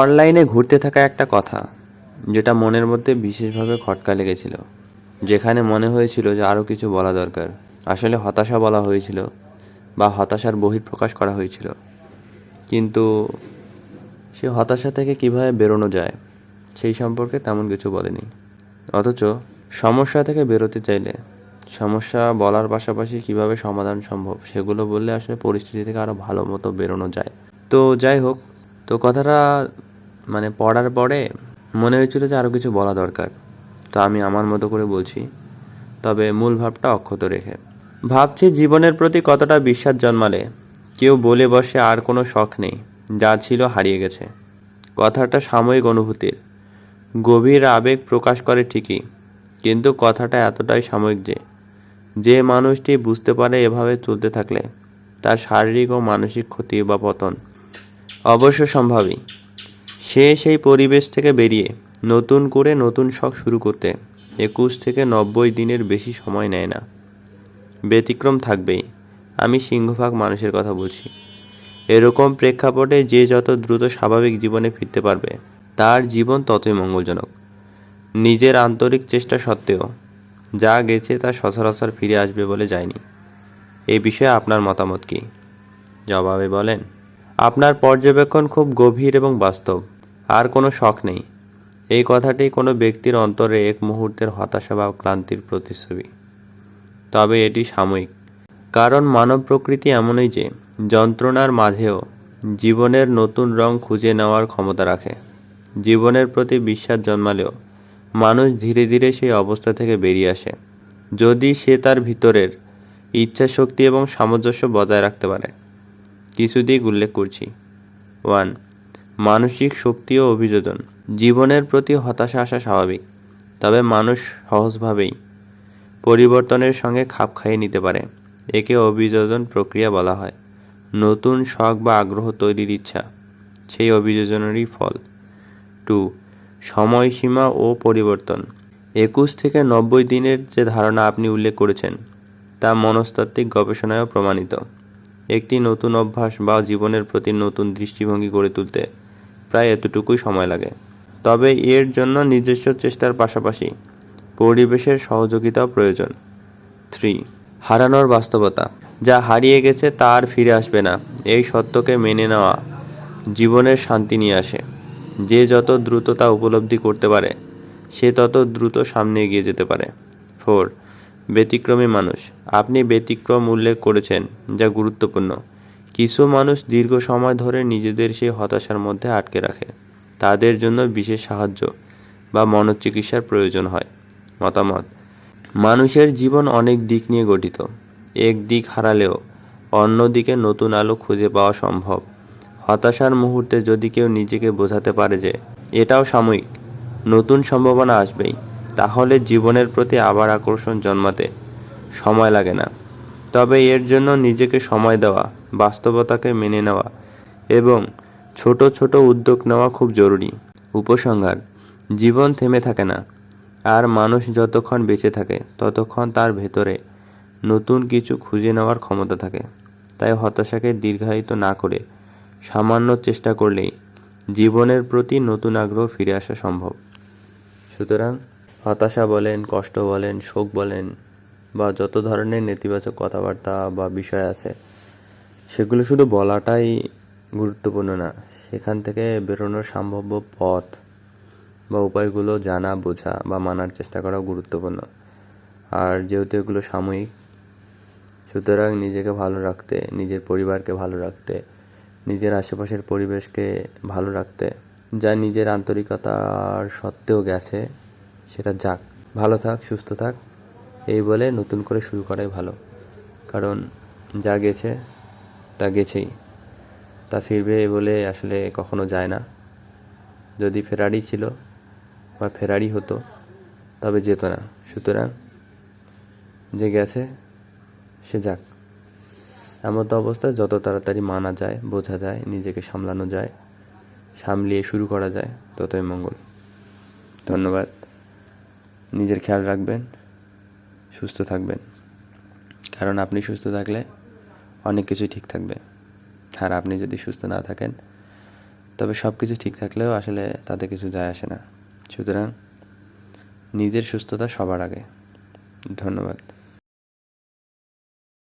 অনলাইনে ঘুরতে থাকা একটা কথা, যেটা মনের মধ্যে বিশেষভাবে খটকা লেগেছিল, যেখানে মনে হয়েছিল যে আরও কিছু বলা দরকার। আসলে হতাশা বলা হয়েছিল বা হতাশার বহিঃপ্রকাশ করা হয়েছিল। কিন্তু সে হতাশা থেকে কীভাবে বেরোনো যায়, সেই সম্পর্কে তেমন কিছু বলেনি। অথচ সমস্যা থেকে বেরোতে চাইলে, সমস্যা বলার পাশাপাশি কীভাবে সমাধান সম্ভব, সেগুলো বললে আসলে পরিস্থিতি থেকে আরও ভালো মতো বেরোনো যায়। তো যাই হোক, তো কথাটা মানে পড়ার পরে মনে হয়েছিল যে আরও কিছু বলা দরকার। তো আমি আমার মতো করে বলছি, তবে মূল ভাবটা অক্ষত রেখে। ভাবছি জীবনের প্রতি কতটা বিশ্বাস জন্মালে, কেউ বলে বসে আর কোনো শখ নেই, যা ছিল হারিয়ে গেছে। কথাটা সাময়িক অনুভূতির। গভীর আবেগ প্রকাশ করে ঠিকই, কিন্তু কথাটা এতটাই সাময়িক যে যে মানুষটি বুঝতে পারে এভাবে চলতে থাকলে, তার শারীরিক ও মানসিক ক্ষতি বা পতন অবশ্য সম্ভাবী সে সেই পরিবেশ থেকে বেরিয়ে, নতুন করে নতুন শখ শুরু করতে। একুশ থেকে নব্বই দিনের বেশি সময় নেয় না। ব্যতিক্রম থাকবেই। আমি সিংহভাগ মানুষের কথা বলছি। এরকম প্রেক্ষাপটে যে যত দ্রুত স্বাভাবিক জীবনে ফিরতে পারবে, তার জীবন ততই মঙ্গলজনক। নিজের আন্তরিক চেষ্টা সত্ত্বেও, যা গেছে তা সচরাচর ফিরে আসবে বলে যায়নি। এই বিষয়ে আপনার মতামত কি? জবাবে বলেন, আপনার পর্যবেক্ষণ খুব গভীর এবং বাস্তব। আর কোনো শখ নেই। এই কথাটি কোনো ব্যক্তির অন্তরে এক মুহূর্তের হতাশা বা ক্লান্তির প্রতিচ্ছবি। তবে এটি সাময়িক। কারণ মানব প্রকৃতি এমনই যে, যন্ত্রণার মাঝেও জীবনের নতুন রং খুঁজে নেওয়ার ক্ষমতা রাখে। জীবনের প্রতি বিশ্বাস জন্মালেও মানুষ ধীরে ধীরে সেই অবস্থা থেকে বেরিয়ে আসে, যদি সে তার ভিতরের ইচ্ছা শক্তি এবং সামঞ্জস্য বজায় রাখতে পারে। কিছু দিক উল্লেখ করছি। ওয়ান মানসিক শক্তি ও অভিযোজন। জীবনের প্রতি হতাশা আসা স্বাভাবিক, তবে মানুষ সহজভাবেই পরিবর্তনের সঙ্গে খাপ খাইয়ে নিতে পারে। একে অভিযোজন প্রক্রিয়া বলা হয়। নতুন শখ বা আগ্রহ তৈরির ইচ্ছা, সেই অভিযোজনেরই ফল। টু, সময়সীমা ও পরিবর্তন। একুশ থেকে নব্বই দিনের যে ধারণা আপনি উল্লেখ করেছেন, তা মনস্তাত্ত্বিক গবেষণায়ও প্রমাণিত। একটি নতুন অভ্যাস বা জীবনের প্রতি নতুন দৃষ্টিভঙ্গি গড়ে তুলতে প্রায় এতটুকুই সময় লাগে। তবে এর জন্য নিজস্ব চেষ্টার পাশাপাশি পরিবেশের সহযোগিতাও প্রয়োজন। থ্রি, হারানোর বাস্তবতা। যা হারিয়ে গেছে তা আর ফিরে আসবে না। এই সত্যকে মেনে নেওয়া জীবনের শান্তি নিয়ে আসে। যে যত দ্রুত তা উপলব্ধি করতে পারে, সে তত দ্রুত সামনে এগিয়ে যেতে পারে। ফোর, ব্যতিক্রমী মানুষ। আপনি ব্যতিক্রম উল্লেখ করেছেন, যা গুরুত্বপূর্ণ। কিছু মানুষ দীর্ঘ সময় ধরে নিজেদের সেই হতাশার মধ্যে আটকে রাখে। তাদের জন্য বিশেষ সাহায্য বা মনোচিকিৎসার প্রয়োজন হয়। মতামত, মানুষের জীবন অনেক দিক নিয়ে গঠিত। এক দিক হারালেও অন্য দিকে নতুন আলো খুঁজে পাওয়া সম্ভব। হতাশার মুহূর্তে যদি কেউ নিজেকে বোঝাতে পারে যে এটাও সাময়িক, নতুন সম্ভাবনা আসবেই, তাহলে জীবনের প্রতি আবার আকর্ষণ জন্মাতে সময় লাগে না। তবে এর জন্য নিজেকে সময় দেওয়া, বাস্তবতাকে মেনে নেওয়া এবং ছোট ছোট উদ্যোগ নেওয়া খুব জরুরি। উপসংহার, জীবন থেমে থাকে না। আর মানুষ যতক্ষণ বেঁচে থাকে, ততক্ষণ তার ভেতরে নতুন কিছু খুঁজে নেওয়ার ক্ষমতা থাকে। তাই হতাশাকে দীর্ঘায়িত না করে সামান্য চেষ্টা করলেই জীবনের প্রতি নতুন আগ্রহ ফিরে আসা সম্ভব। সুতরাং হতাশা বলেন, কষ্ট বলেন, শোক বলেন বা যত ধরনের নেতিবাচক কথাবার্তা বা বিষয় আছে, সেগুলো শুধু বলাটাই গুরুত্বপূর্ণ না। সেখান থেকে বেরোনোর সম্ভাব্য পথ বা উপায়গুলো জানা, বোঝা বা মানার চেষ্টা করাও গুরুত্বপূর্ণ। আর যেহেতু এগুলো সাময়িক, সুতরাং নিজেকে ভালো রাখতে, নিজের পরিবারকে ভালো রাখতে, নিজের আশেপাশের পরিবেশকে ভালো রাখতে, যা নিজের আন্তরিকতার সত্ত্বেও গেছে, সেটা যাক। ভালো থাক, সুস্থ থাক। এই বলে নতুন করে শুরু করাই ভালো। কারণ যা গেছে, তা গেছেই। তা ফিরবে এই বলে আসলে কখনো যায় না। যদি ফেরারি ছিল বা ফেরারি হতো, তবে যেত না। সুতরাং যে গেছে, সে যাক। এমন অবস্থায় যত তাড়াতাড়ি মানা যায়, বোঝা যায়, নিজেকে সামলানো যায়, সামলিয়ে শুরু করা যায়, ততই মঙ্গল। ধন্যবাদ। নিজের খেয়াল রাখবেন। সুস্থ থাকবেন। কারণ আপনি সুস্থ থাকলে অনেক কিছুই ঠিক থাকবে। আর আপনি যদি সুস্থ না থাকেন, তবে সব কিছু ঠিক থাকলেও আসলে তাতে কিছু যায় আসে না। সুতরাং নিজের সুস্থতা সবার আগে। ধন্যবাদ।